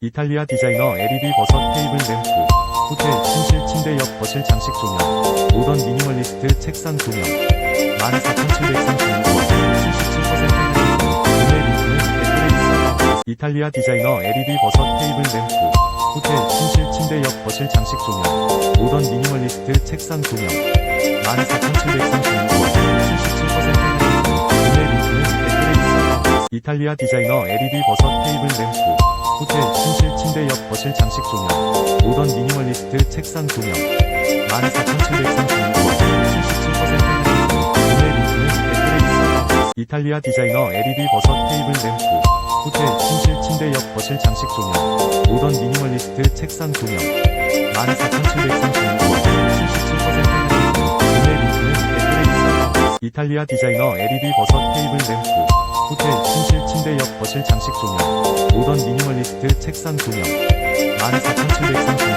이탈리아 디자이너 LED 버섯 테이블 램프, 호텔 침실 침대 옆 거실 장식 조명, 모던 미니멀리스트 책상 조명, 14,736원, 77% 할인, 구매 링크는 댓글에 있어요. 이탈리아 디자이너 LED 버섯 테이블 램프, 호텔 침실 침대 옆 거실 장식 조명, 모던 미니멀리스트 책상 조명, 14,736원, 이탈리아 디자이너 LED 버섯 테이블 램프, 호텔 침실 침대 옆 거실 장식 조명, 모던 미니멀리스트 책상 조명, 14,736원, 77% 할인, 구매 링크는 댓글에 있어요. 이탈리아 디자이너 LED 버섯 테이블 램프, 호텔 침실 침대 옆 거실 장식 조명, 모던 미니멀리스트 책상 조명, 14,736원, 77% 할인, 구매 링크는 댓글에 있어요. 이탈리아 디자이너 LED 버섯 테이블 램프, 거실 장식 조명, 모던 미니멀리스트 책상 조명, 14,736원,